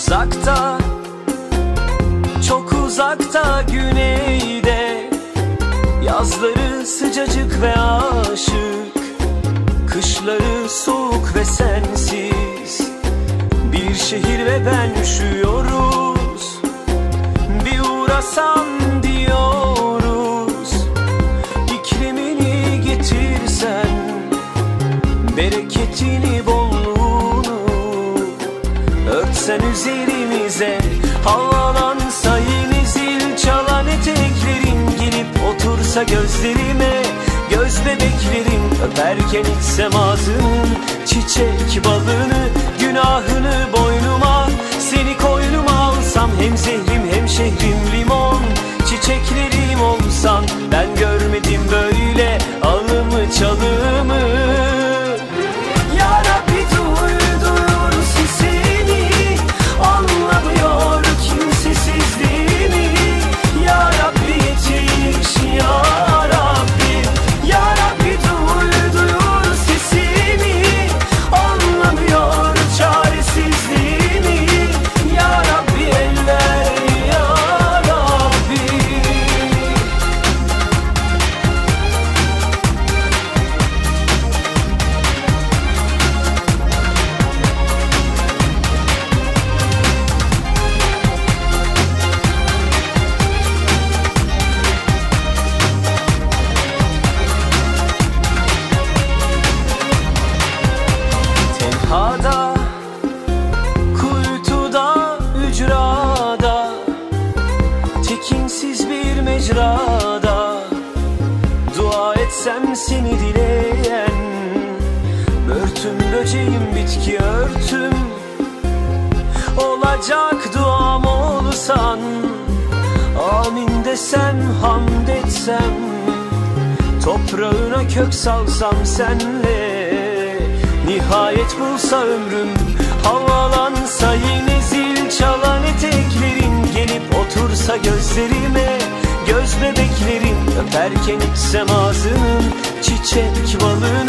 uzakta Çok uzakta güneyde. Yazları sıcacık ve aşık Kışları soğuk ve sensiz. Bir şehir ve ben üşüyoruz Örtsen üzerimize Havalansa yeni zil çalan eteklerin Gelip otursa gözlerime Göz bebeklerim öperken içsem ağzının Çiçek balını günahını boynuma Seni koynuma alsam hem zehrim hem şehrim limon Çiçeklerim olsan ben görmedim böyle Alımı çalımı mecrada. Dua etsem seni dileyen Börtüm böceğim bitki örtüm. Olacak duam olsan Amin desem hamd etsem Toprağına kök salsam senle. Nihayet bulsa ömrüm Havalansa yine zil çalan eteklerin Gelip otursa gözlerime Göz bebeklerim öperken içsem ağzının Çiçek balını